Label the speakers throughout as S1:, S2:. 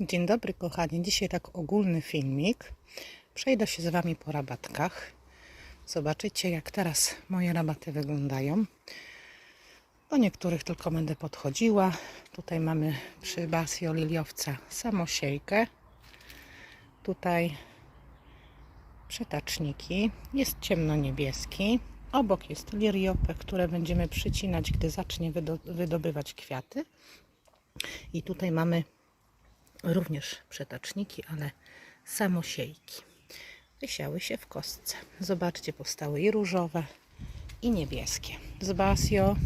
S1: Dzień dobry kochani, dzisiaj tak ogólny filmik. Przejdę się z Wami po rabatkach. Zobaczycie jak teraz moje rabaty wyglądają. Do niektórych tylko będę podchodziła. Tutaj mamy przy Basio Liliowca samosiejkę. Tutaj przetaczniki. Jest ciemno-niebieski. Obok jest liriopę, które będziemy przycinać, gdy zacznie wydo- wydobywać kwiaty. I tutaj mamy również przetaczniki, ale samosiejki. Wysiały się w kostce. Zobaczcie, powstały i różowe, i niebieskie. Z Basio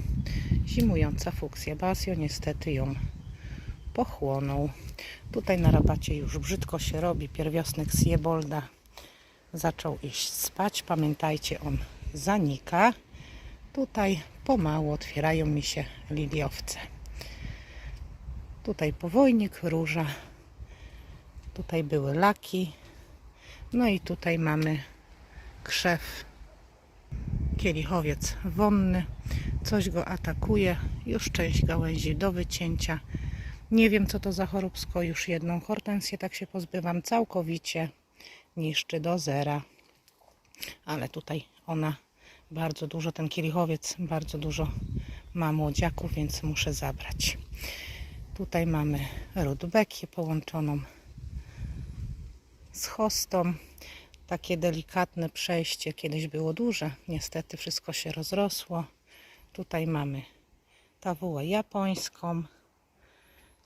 S1: zimująca fuksja. Basio niestety ją pochłonął. Tutaj na rabacie już brzydko się robi. Pierwiosnek z Jebolda zaczął iść spać. Pamiętajcie, on zanika. Tutaj pomału otwierają mi się liliowce. Tutaj powojnik, róża. Tutaj były laki. No i tutaj mamy krzew, kielichowiec wonny. Coś go atakuje. Już część gałęzi do wycięcia. Nie wiem co to za choróbsko. Już jedną hortensję tak się pozbywam całkowicie. Niszczy do zera. Ale tutaj ona bardzo dużo, ten kielichowiec bardzo dużo ma młodziaków, więc muszę zabrać. Tutaj mamy rudbekię połączoną z hostą. Takie delikatne przejście. Kiedyś było duże. Niestety wszystko się rozrosło. Tutaj mamy tawułę japońską.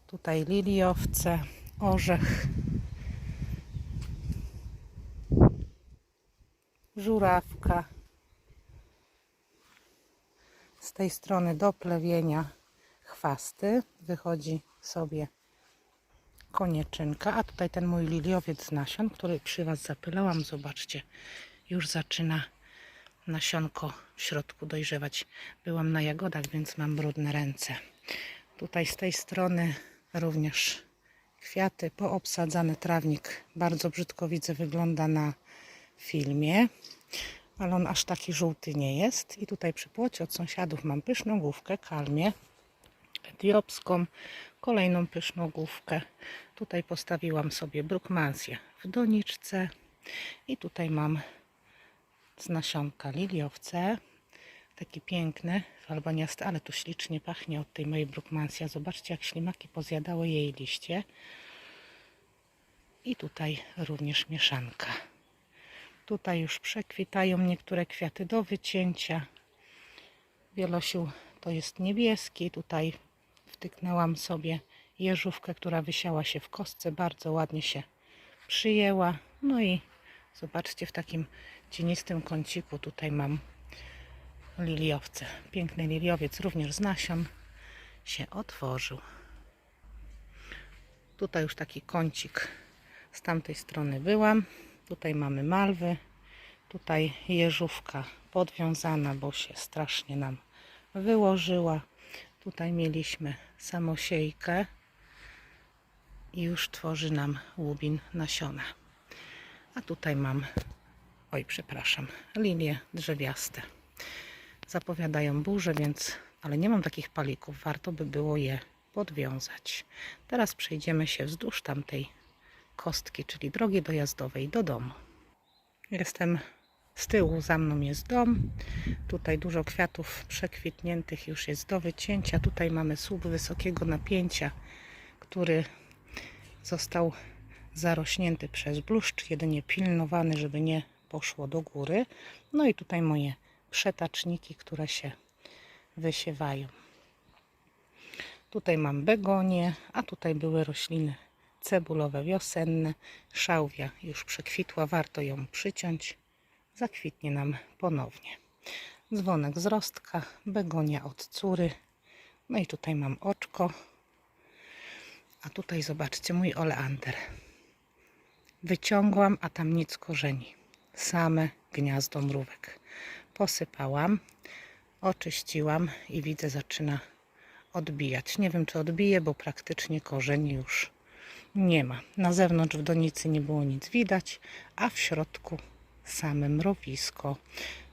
S1: Tutaj liliowce, orzech, żurawka. Z tej strony do plewienia chwasty wychodzi sobie konieczynka, a tutaj ten mój liliowiec z nasion, który przy Was zapylałam, zobaczcie, już zaczyna nasionko w środku dojrzewać. Byłam na jagodach, więc mam brudne ręce. Tutaj z tej strony również kwiaty, poobsadzany trawnik. Bardzo brzydko widzę, wygląda na filmie, ale on aż taki żółty nie jest. I tutaj przy płocie od sąsiadów mam pyszną główkę, kalmię etiopską, kolejną pyszną główkę. Tutaj postawiłam sobie brukmansję w doniczce i tutaj mam z nasionka liliowce. Taki piękny, falbaniasty, ale tu ślicznie pachnie od tej mojej brukmansja. Zobaczcie, jak ślimaki pozjadały jej liście. I tutaj również mieszanka. Tutaj już przekwitają niektóre kwiaty do wycięcia. Wielosił to jest niebieski. Tutaj wtyknęłam sobie jeżówkę, która wysiała się w kostce. Bardzo ładnie się przyjęła. No i zobaczcie, w takim cienistym kąciku tutaj mam liliowce. Piękny liliowiec, również z nasion, się otworzył. Tutaj już taki kącik z tamtej strony byłam. Tutaj mamy malwy. Tutaj jeżówka podwiązana, bo się strasznie nam wyłożyła. Tutaj mieliśmy samosiejkę i już tworzy nam łubin nasiona. A tutaj mam, oj przepraszam, lilie drzewiaste. Zapowiadają burze, więc, ale nie mam takich palików, warto by było je podwiązać. Teraz przejdziemy się wzdłuż tamtej kostki, czyli drogi dojazdowej do domu. Jestem z tyłu, za mną jest dom. Tutaj dużo kwiatów przekwitniętych już jest do wycięcia. Tutaj mamy słup wysokiego napięcia, który został zarośnięty przez bluszcz, jedynie pilnowany, żeby nie poszło do góry. No i tutaj moje przetaczniki, które się wysiewają. Tutaj mam begonię, a tutaj były rośliny cebulowe wiosenne. Szałwia już przekwitła, warto ją przyciąć. Zakwitnie nam ponownie. Dzwonek z rostka, begonia od córy. No i tutaj mam oczko. A tutaj zobaczcie mój oleander. Wyciągłam, a tam nic korzeni. Same gniazdo mrówek. Posypałam, oczyściłam i widzę, zaczyna odbijać. Nie wiem, czy odbije, bo praktycznie korzeni już nie ma. Na zewnątrz w donicy nie było nic widać, a w środku same mrowisko.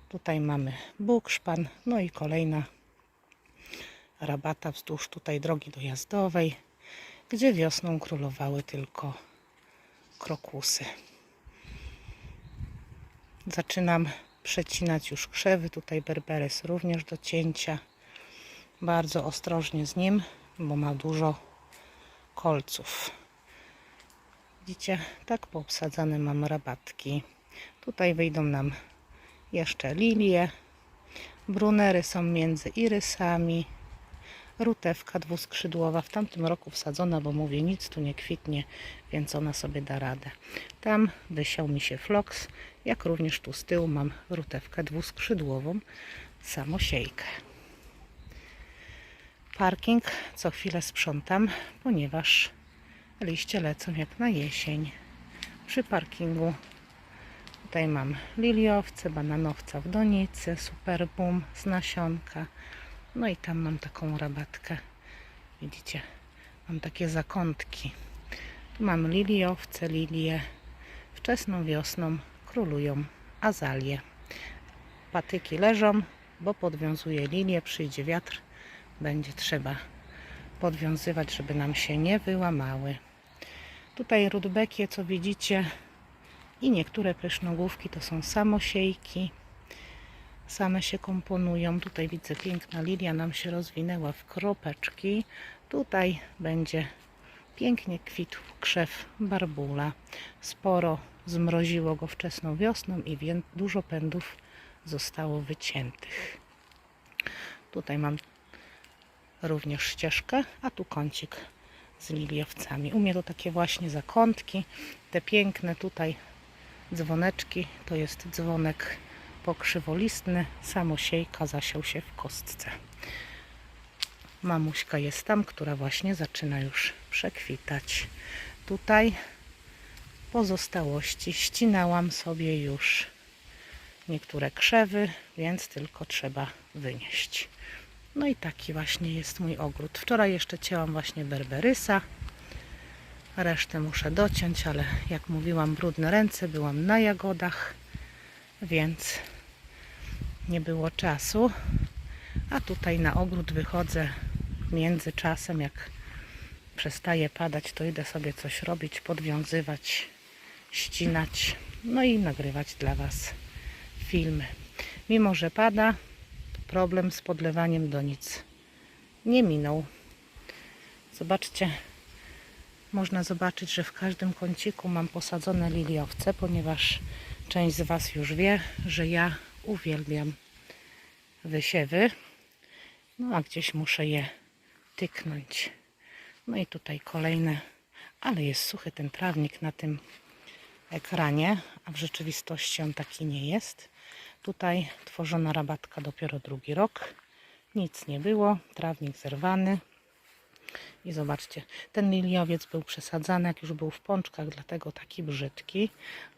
S1: Tutaj mamy bukszpan, no i kolejna rabata wzdłuż tutaj drogi dojazdowej. gdzie wiosną królowały tylko krokusy. Zaczynam przecinać już krzewy. Tutaj berberes również do cięcia. Bardzo ostrożnie z nim, bo ma dużo kolców. Widzicie, tak poobsadzane mam rabatki. Tutaj wyjdą nam jeszcze lilie. Brunery są między irysami. Rutewka dwuskrzydłowa w tamtym roku wsadzona, bo mówię, nic tu nie kwitnie, więc ona sobie da radę. Tam wysiał mi się floks, jak również tu z tyłu mam rutewkę dwuskrzydłową, samosiejkę. Parking co chwilę sprzątam, ponieważ liście lecą jak na jesień. Przy parkingu tutaj mam liliowce, bananowca w donicy, superbum z nasionka. No i tam mam taką rabatkę. Widzicie, mam takie zakątki. Tu mam liliowce, lilie. Wczesną wiosną królują azalie. Patyki leżą, bo podwiązuję lilię, przyjdzie wiatr, będzie trzeba podwiązywać, żeby nam się nie wyłamały. Tutaj rudbekie, co widzicie, i niektóre pysznogłówki to są samosiejki. Same się komponują. Tutaj widzę piękna lilia nam się rozwinęła w kropeczki. Tutaj będzie pięknie kwitł krzew barbula. Sporo zmroziło go wczesną wiosną i dużo pędów zostało wyciętych. Tutaj mam również ścieżkę, a tu kącik z liliowcami. U mnie to takie właśnie zakątki. Te piękne tutaj dzwoneczki to jest dzwonek pokrzywolistny. Samosiejka zasiał się w kostce. Mamuśka jest tam, która właśnie zaczyna już przekwitać. Tutaj pozostałości ścinałam sobie już niektóre krzewy, więc tylko trzeba wynieść. No i taki właśnie jest mój ogród. Wczoraj jeszcze cięłam właśnie berberysa. Resztę muszę dociąć, ale jak mówiłam, brudne ręce, byłam na jagodach, więc nie było czasu. A tutaj na ogród wychodzę w międzyczasem, jak przestaje padać, to idę sobie coś robić, podwiązywać, ścinać, no i nagrywać dla Was filmy. Mimo, że pada, problem z podlewaniem donic nie minął. Zobaczcie, można zobaczyć, że w każdym kąciku mam posadzone liliowce, ponieważ część z Was już wie, że ja uwielbiam wysiewy. No a gdzieś muszę je tyknąć. No i tutaj kolejne, ale jest suchy ten trawnik na tym ekranie, a w rzeczywistości on taki nie jest. Tutaj tworzona rabatka dopiero drugi rok. Nic nie było, trawnik zerwany. I zobaczcie, ten liliowiec był przesadzany, jak już był w pączkach, dlatego taki brzydki.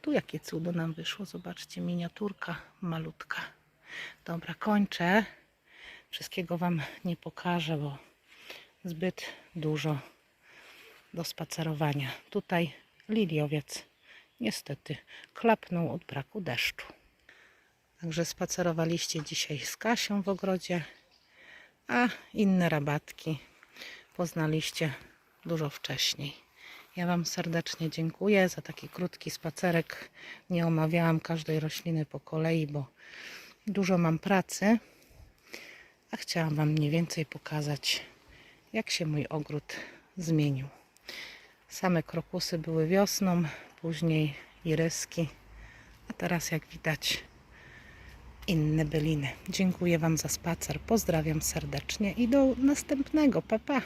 S1: Tu jakie cudo nam wyszło, zobaczcie, miniaturka malutka. Dobra, kończę. Wszystkiego Wam nie pokażę, bo zbyt dużo do spacerowania. Tutaj liliowiec niestety klapnął od braku deszczu. Także spacerowaliście dzisiaj z Kasią w ogrodzie, a inne rabatki poznaliście dużo wcześniej. Ja Wam serdecznie dziękuję za taki krótki spacerek. Nie omawiałam każdej rośliny po kolei, bo dużo mam pracy, a chciałam Wam mniej więcej pokazać, jak się mój ogród zmienił. Same krokusy były wiosną, później iryski, a teraz jak widać inne byliny. Dziękuję Wam za spacer, pozdrawiam serdecznie i do następnego. Pa, pa.